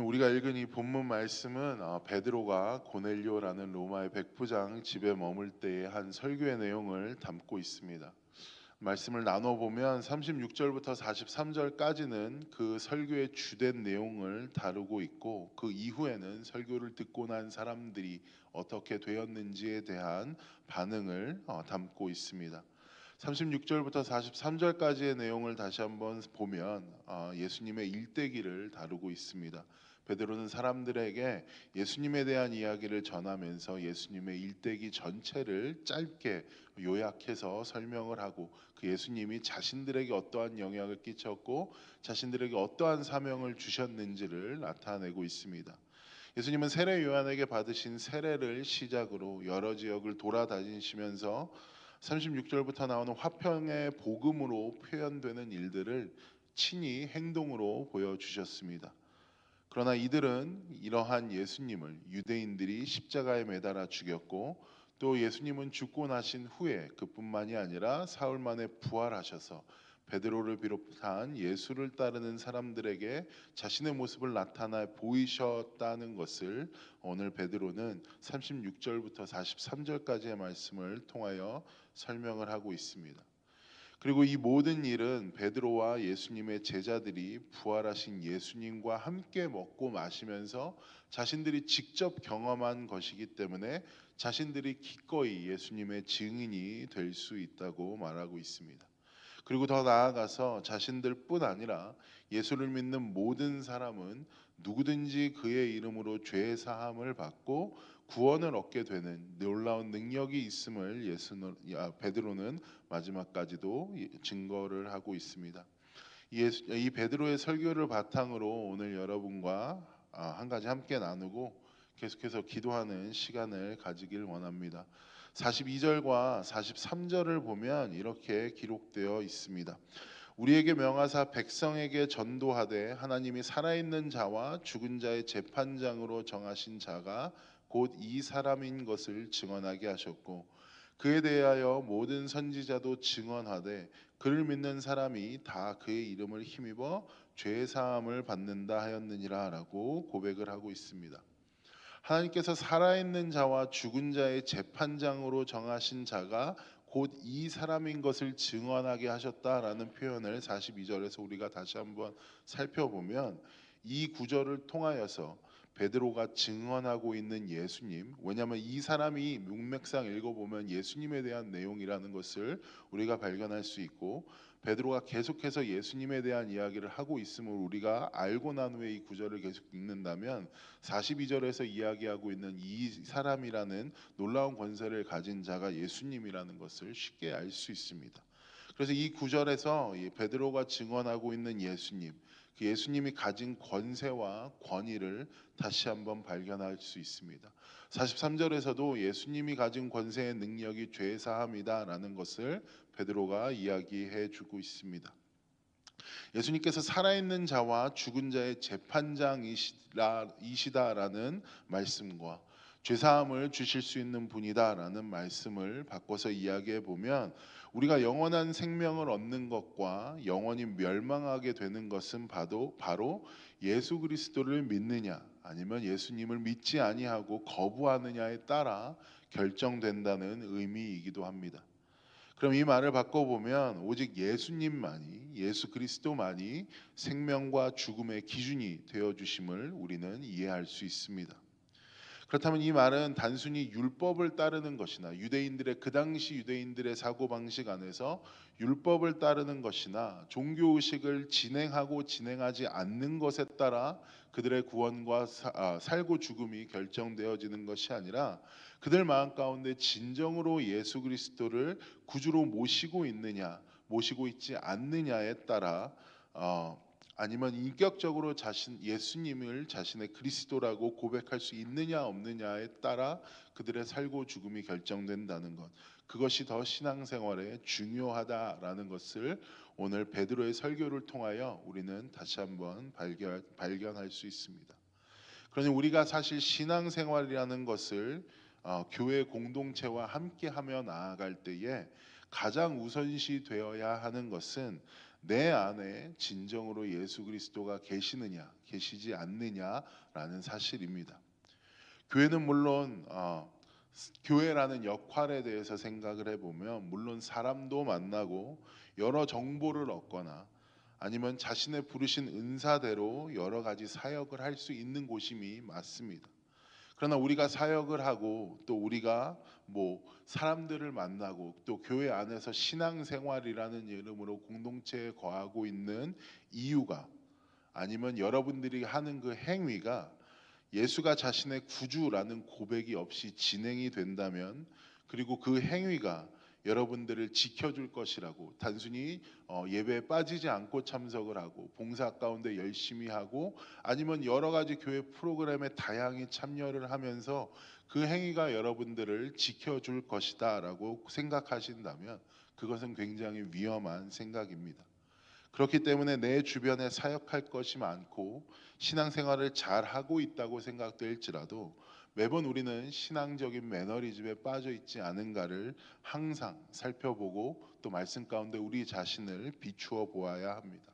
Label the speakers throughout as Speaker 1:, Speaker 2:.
Speaker 1: 우리가 읽은 이 본문 말씀은 어, 베드로가 고넬료라는 로마의 백부장 집에 머물 때의 한 설교의 내용을 담고 있습니다. 말씀을 나눠 보면 36절부터 43절까지는 그 설교의 주된 내용을 다루고 있고 그 이후에는 설교를 듣고 난 사람들이 어떻게 되었는지에 대한 반응을 어, 담고 있습니다. 36절부터 43절까지의 내용을 다시 한번 보면 어, 예수님의 일대기를 다루고 있습니다. 베드로는 사람들에게 예수님에 대한 이야기를 전하면서 예수님의 일대기 전체를 짧게 요약해서 설명을 하고 그 예수님이 자신들에게 어떠한 영향을 끼쳤고 자신들에게 어떠한 사명을 주셨는지를 나타내고 있습니다. 예수님은 세례 요한에게 받으신 세례를 시작으로 여러 지역을 돌아다니시면서 36절부터 나오는 화평의 복음으로 표현되는 일들을 친히 행동으로 보여주셨습니다. 그러나 이들은 이러한 예수님을 유대인들이 십자가에 매달아 죽였고 또 예수님은 죽고 나신 후에 그뿐만이 아니라 사흘 만에 부활하셔서 베드로를 비롯한 예수를 따르는 사람들에게 자신의 모습을 나타나 보이셨다는 것을 오늘 베드로는 36절부터 43절까지의 말씀을 통하여 설명을 하고 있습니다. 그리고 이 모든 일은 베드로와 예수님의 제자들이 부활하신 예수님과 함께 먹고 마시면서 자신들이 직접 경험한 것이기 때문에 자신들이 기꺼이 예수님의 증인이 될 수 있다고 말하고 있습니다. 그리고 더 나아가서 자신들뿐 아니라 예수를 믿는 모든 사람은 누구든지 그의 이름으로 죄 사함을 받고 구원을 얻게 되는 놀라운 능력이 있음을 예수 베드로는 마지막까지도 증거를 하고 있습니다. 예수, 이 베드로의 설교를 바탕으로 오늘 여러분과 아, 한 가지 함께 나누고 계속해서 기도하는 시간을 가지길 원합니다. 42절과 43절을 보면 이렇게 기록되어 있습니다. 우리에게 명하사 백성에게 전도하되 하나님이 살아있는 자와 죽은 자의 재판장으로 정하신 자가 곧 이 사람인 것을 증언하게 하셨고 그에 대하여 모든 선지자도 증언하되 그를 믿는 사람이 다 그의 이름을 힘입어 죄 사함을 받는다 하였느니라라고 고백을 하고 있습니다. 하나님께서 살아있는 자와 죽은 자의 재판장으로 정하신 자가 곧 이 사람인 것을 증언하게 하셨다라는 표현을 42절에서 우리가 다시 한번 살펴보면 이 구절을 통하여서 베드로가 증언하고 있는 예수님 왜냐하면 이 사람이 문맥상 읽어보면 예수님에 대한 내용이라는 것을 우리가 발견할 수 있고 베드로가 계속해서 예수님에 대한 이야기를 하고 있음을 우리가 알고 난 후에 이 구절을 계속 읽는다면 42절에서 이야기하고 있는 이 사람이라는 놀라운 권세를 가진 자가 예수님이라는 것을 쉽게 알 수 있습니다. 그래서 이 구절에서 베드로가 증언하고 있는 예수님 그 예수님이 가진 권세와 권위를 다시 한번 발견할 수 있습니다. 43절에서도 예수님이 가진 권세의 능력이 죄 사함이다라는 것을 베드로가 이야기해 주고 있습니다. 예수님께서 살아있는 자와 죽은 자의 재판장이시다라는 말씀과 죄사함을 주실 수 있는 분이다라는 말씀을 바꿔서 이야기해 보면 우리가 영원한 생명을 얻는 것과 영원히 멸망하게 되는 것은 바로 바로 예수 그리스도를 믿느냐 아니면 예수님을 믿지 아니하고 거부하느냐에 따라 결정된다는 의미이기도 합니다. 그럼 이 말을 바꿔보면 오직 예수님만이 예수 그리스도만이 생명과 죽음의 기준이 되어 주심을 우리는 이해할 수 있습니다. 그렇다면 이 말은 단순히 율법을 따르는 것이나 유대인들의 그 당시 유대인들의 사고 방식 안에서 율법을 따르는 것이나 종교 의식을 진행하고 진행하지 않는 것에 따라 그들의 구원과 사, 아, 살고 죽음이 결정되어지는 것이 아니라 그들 마음 가운데 진정으로 예수 그리스도를 구주로 모시고 있느냐 모시고 있지 않느냐에 따라 어, 아니면 인격적으로 자신 예수님을 자신의 그리스도라고 고백할 수 있느냐 없느냐에 따라 그들의 살고 죽음이 결정된다는 것. 그것이 더 신앙생활에 중요하다라는 것을 오늘 베드로의 설교를 통하여 우리는 다시 한번 발견, 발견할 수 있습니다. 그러니 우리가 사실 신앙생활이라는 것을 어, 교회 공동체와 함께하며 나아갈 때에 가장 우선시 되어야 하는 것은 내 안에 진정으로 예수 그리스도가 계시느냐, 계시지 않느냐라는 사실입니다. 교회는 물론 어, 교회라는 역할에 대해서 생각을 해보면 물론 사람도 만나고 여러 정보를 얻거나 아니면 자신의 부르신 은사대로 여러 가지 사역을 할 수 있는 곳임이 맞습니다. 그러나 우리가 사역을 하고 또 우리가 뭐 사람들을 만나고 또 교회 안에서 신앙생활이라는 이름으로 공동체에 거하고 있는 이유가 아니면 여러분들이 하는 그 행위가 예수가 자신의 구주라는 고백이 없이 진행이 된다면 그리고 그 행위가 여러분들을 지켜줄 것이라고 단순히 어, 예배에 빠지지 않고 참석을 하고 봉사 가운데 열심히 하고 아니면 여러 가지 교회 프로그램에 다양히 참여를 하면서 그 행위가 여러분들을 지켜줄 것이다라고 생각하신다면 그것은 굉장히 위험한 생각입니다. 그렇기 때문에 내 주변에 사역할 것이 많고 신앙생활을 잘 하고 있다고 생각될지라도 매번 우리는 신앙적인 매너리즘에 빠져 있지 않은가를 항상 살펴보고 또 말씀 가운데 우리 자신을 비추어 보아야 합니다.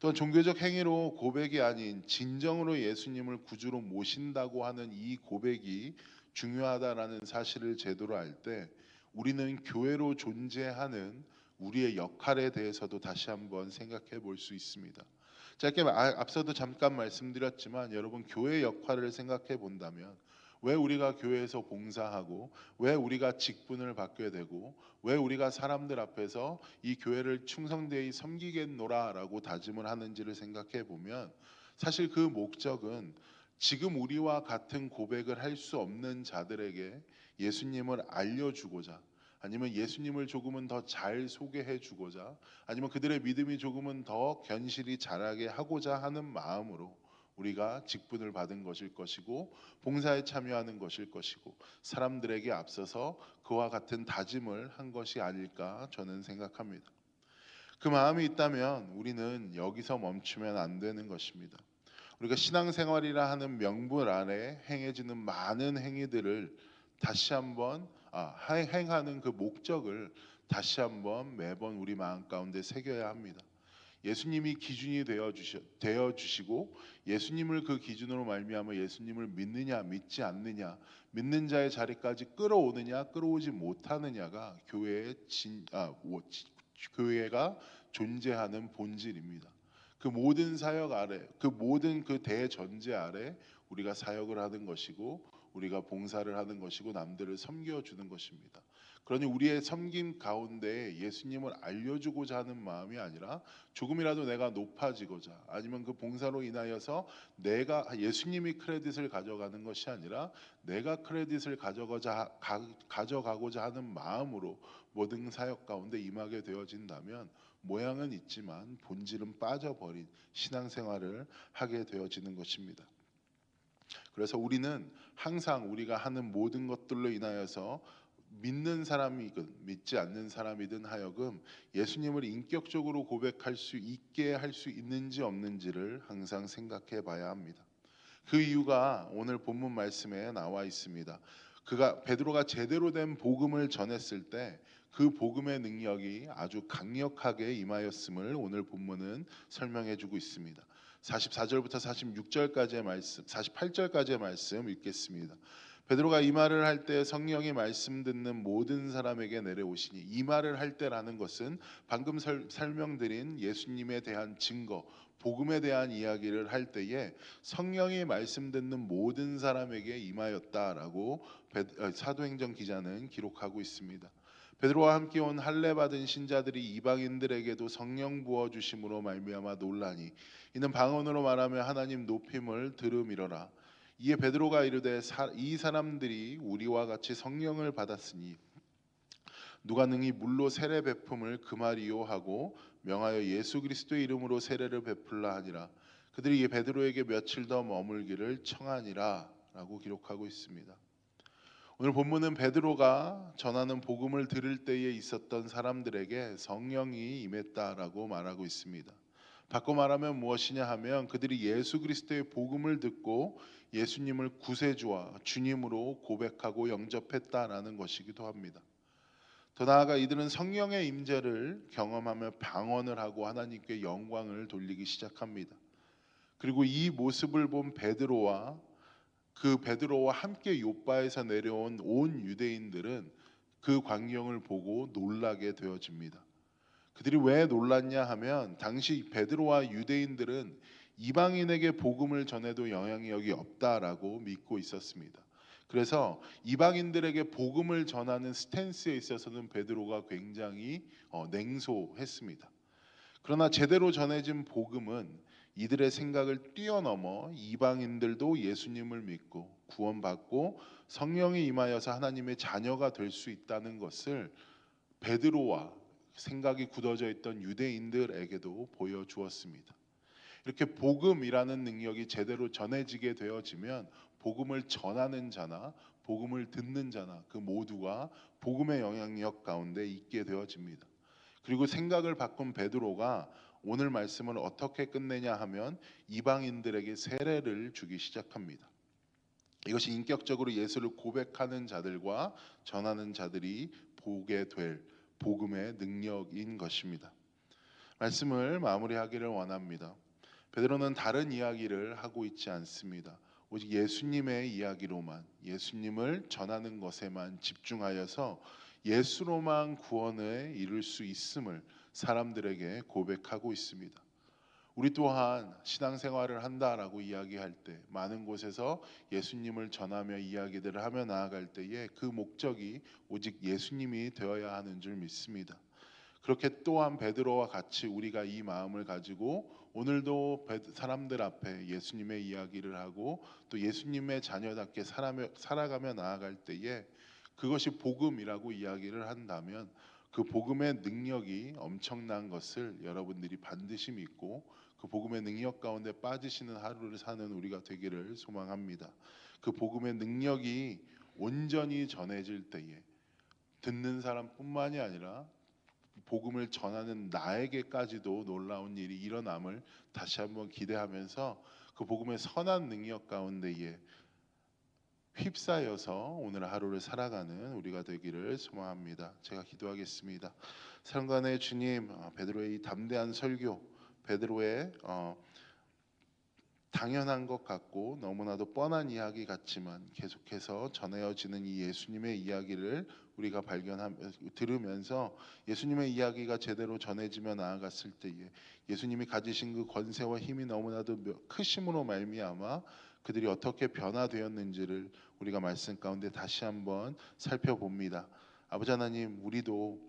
Speaker 1: 또한 종교적 행위로 고백이 아닌 진정으로 예수님을 구주로 모신다고 하는 이 고백이 중요하다라는 사실을 제대로 알 때 우리는 교회로 존재하는 우리의 역할에 대해서도 다시 한번 생각해 볼 수 있습니다. 짧게 아- 앞서도 잠깐 말씀드렸지만 여러분 교회 역할을 생각해 본다면 왜 우리가 교회에서 봉사하고 왜 우리가 직분을 받게 되고 왜 우리가 사람들 앞에서 이 교회를 충성되이 섬기겠노라라고 다짐을 하는지를 생각해 보면 사실 그 목적은 지금 우리와 같은 고백을 할 수 없는 자들에게 예수님을 알려주고자 아니면 예수님을 조금은 더 잘 소개해 주고자 아니면 그들의 믿음이 조금은 더 견실히 자라게 하고자 하는 마음으로 우리가 직분을 받은 것일 것이고 봉사에 참여하는 것일 것이고 사람들에게 앞서서 그와 같은 다짐을 한 것이 아닐까 저는 생각합니다. 그 마음이 있다면 우리는 여기서 멈추면 안 되는 것입니다. 우리가 신앙생활이라 하는 명분 아래 행해지는 많은 행위들을 다시 한번 아, 행- 행하는 그 목적을 다시 한번 매번 우리 마음 가운데 새겨야 합니다. 예수님이 기준이 되어 주시 되어 주시고 예수님을 그 기준으로 말미암아 예수님을 믿느냐 믿지 않느냐 믿는 자의 자리까지 끌어오느냐 끌어오지 못하느냐가 교회의 진 아, 교회가 존재하는 본질입니다. 그 모든 사역 아래 그 모든 그 대전제 아래 우리가 사역을 하는 것이고 우리가 봉사를 하는 것이고 남들을 섬겨 주는 것입니다. 그러니 우리의 섬김 가운데 예수님을 알려주고자 하는 마음이 아니라 조금이라도 내가 높아지고자 아니면 그 봉사로 인하여서 내가 예수님이 크레딧을 가져가는 것이 아니라 내가 크레딧을 가져가자 가, 가져가고자 하는 마음으로 모든 사역 가운데 임하게 되어진다면 모양은 있지만 본질은 빠져버린 신앙생활을 하게 되어지는 것입니다. 그래서 우리는 항상 우리가 하는 모든 것들로 인하여서 믿는 사람이든 믿지 않는 사람이든 하여금 예수님을 인격적으로 고백할 수 있게 할 수 있는지 없는지를 항상 생각해 봐야 합니다. 그 이유가 오늘 본문 말씀에 나와 있습니다. 그가 베드로가 제대로 된 복음을 전했을 때 그 복음의 능력이 아주 강력하게 임하였음을 오늘 본문은 설명해 주고 있습니다. 44절부터 46절까지의 말씀, 48절까지의 말씀 읽겠습니다. 베드로가 이 말을 할 때 성령이 말씀 듣는 모든 사람에게 내려오시니 이 말을 할 때라는 것은 방금 설, 설명드린 예수님에 대한 증거, 복음에 대한 이야기를 할 때에 성령이 말씀 듣는 모든 사람에게 임하였다라고 베- 어, 사도행전 기자는 기록하고 있습니다. 베드로와 함께 온 할례 받은 신자들이 이방인들에게도 성령 부어 주심으로 말미암아 놀라니 이는 방언으로 말하며 하나님 높임을 들음이러라. 이에 베드로가 이르되 사- 이 사람들이 우리와 같이 성령을 받았으니 누가 능히 물로 세례 베품을 금하리요 하고 명하여 예수 그리스도의 이름으로 세례를 베풀라 하니라. 그들이 이 베드로에게 며칠 더 머물기를 청하니라라고 기록하고 있습니다. 오늘 본문은 베드로가 전하는 복음을 들을 때에 있었던 사람들에게 성령이 임했다라고 말하고 있습니다. 바꿔 말하면 무엇이냐 하면 그들이 예수 그리스도의 복음을 듣고 예수님을 구세주와 주님으로 고백하고 영접했다라는 것이기도 합니다. 더 나아가 이들은 성령의 임재를 경험하며 방언을 하고 하나님께 영광을 돌리기 시작합니다. 그리고 이 모습을 본 베드로와 그 베드로와 함께 요바에서 내려온 온 유대인들은 그 광경을 보고 놀라게 되어집니다. 그들이 왜 놀랐냐 하면 당시 베드로와 유대인들은 이방인에게 복음을 전해도 영향력이 없다라고 믿고 있었습니다. 그래서 이방인들에게 복음을 전하는 스탠스에 있어서는 베드로가 굉장히 어, 냉소했습니다. 그러나 제대로 전해진 복음은 이들의 생각을 뛰어넘어 이방인들도 예수님을 믿고 구원받고 성령이 임하여서 하나님의 자녀가 될 수 있다는 것을 베드로와 생각이 굳어져 있던 유대인들에게도 보여주었습니다. 이렇게 복음이라는 능력이 제대로 전해지게 되어지면 복음을 전하는 자나 복음을 듣는 자나 그 모두가 복음의 영향력 가운데 있게 되어집니다. 그리고 생각을 바꾼 베드로가 오늘 말씀을 어떻게 끝내냐 하면 이방인들에게 세례를 주기 시작합니다. 이것이 인격적으로 예수를 고백하는 자들과 전하는 자들이 보게 될 복음의 능력인 것입니다. 말씀을 마무리하기를 원합니다. 베드로는 다른 이야기를 하고 있지 않습니다. 오직 예수님의 이야기로만 예수님을 전하는 것에만 집중하여서 예수로만 구원에 이룰 수 있음을 사람들에게 고백하고 있습니다. 우리 또한 신앙생활을 한다라고 이야기할 때 많은 곳에서 예수님을 전하며 이야기들을 하며 나아갈 때에 그 목적이 오직 예수님이 되어야 하는 줄 믿습니다. 그렇게 또한 베드로와 같이 우리가 이 마음을 가지고 오늘도 사람들 앞에 예수님의 이야기를 하고 또 예수님의 자녀답게 살아가며 나아갈 때에 그것이 복음이라고 이야기를 한다면 그 복음의 능력이 엄청난 것을 여러분들이 반드시 믿고 그 복음의 능력 가운데 빠지시는 하루를 사는 우리가 되기를 소망합니다. 그 복음의 능력이 온전히 전해질 때에 듣는 사람뿐만이 아니라 복음을 전하는 나에게까지도 놀라운 일이 일어남을 다시 한번 기대하면서 그 복음의 선한 능력 가운데에 휩싸여서 오늘 하루를 살아가는 우리가 되기를 소망합니다. 제가 기도하겠습니다. 사랑관의 주님, 어, 베드로의 이 담대한 설교, 베드로의 어, 당연한 것 같고 너무나도 뻔한 이야기 같지만 계속해서 전해지는 이 예수님의 이야기를 우리가 발견하 들으면서 예수님의 이야기가 제대로 전해지며 나아갔을 때에 예수님이 가지신 그 권세와 힘이 너무나도 크심으로 말미암아 그들이 어떻게 변화되었는지를 우리가 말씀 가운데 다시 한번 살펴봅니다. 아버지 하나님, 우리도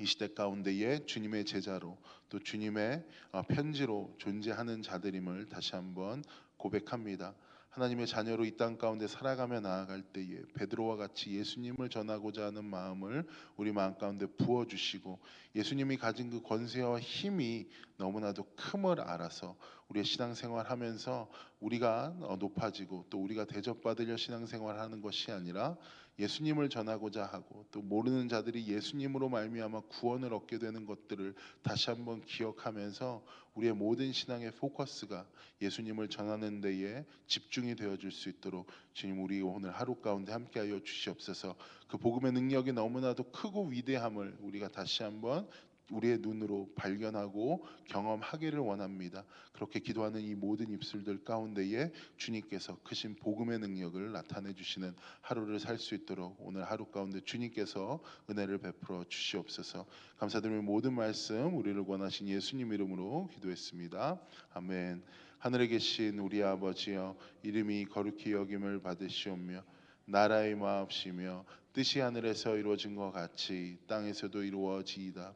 Speaker 1: 이 시대 가운데에 주님의 제자로 또 주님의 어, 편지로 존재하는 자들임을 다시 한번 고백합니다. 하나님의 자녀로 이 땅 가운데 살아가며 나아갈 때에 베드로와 같이 예수님을 전하고자 하는 마음을 우리 마음 가운데 부어 주시고 예수님이 가진 그 권세와 힘이 너무나도 큼을 알아서 우리의 신앙생활 하면서 우리가 어, 높아지고 또 우리가 대접받으려 신앙생활 하는 것이 아니라 예수님을 전하고자 하고 또 모르는 자들이 예수님으로 말미암아 구원을 얻게 되는 것들을 다시 한번 기억하면서 우리의 모든 신앙의 포커스가 예수님을 전하는 데에 집중이 되어 줄 수 있도록 주님 우리 오늘 하루 가운데 함께하여 주시옵소서. 그 복음의 능력이 너무나도 크고 위대함을 우리가 다시 한번 우리의 눈으로 발견하고 경험하기를 원합니다. 그렇게 기도하는 이 모든 입술들 가운데에 주님께서 크신 복음의 능력을 나타내 주시는 하루를 살 수 있도록 오늘 하루 가운데 주님께서 은혜를 베풀어 주시옵소서. 감사드리며 모든 말씀 우리를 원하신 예수님 이름으로 기도했습니다. 아멘. 하늘에 계신 우리 아버지여 이름이 거룩히 여김을 받으시오며 나라의 마옵시며 뜻이 하늘에서 이루어진 것 같이 땅에서도 이루어지이다.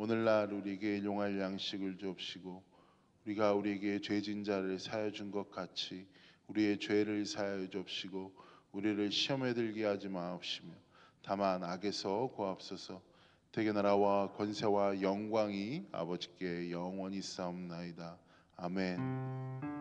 Speaker 1: 오늘날 우리에게 일용할 양식을 주옵시고 우리가 우리에게 죄진 자를 사여 준 것 같이 우리의 죄를 사여 주옵시고 우리를 시험에 들게 하지 마옵시며 다만 악에서 구하옵소서 대개 나라와 권세와 영광이 아버지께 영원히 싸움나이다 아멘.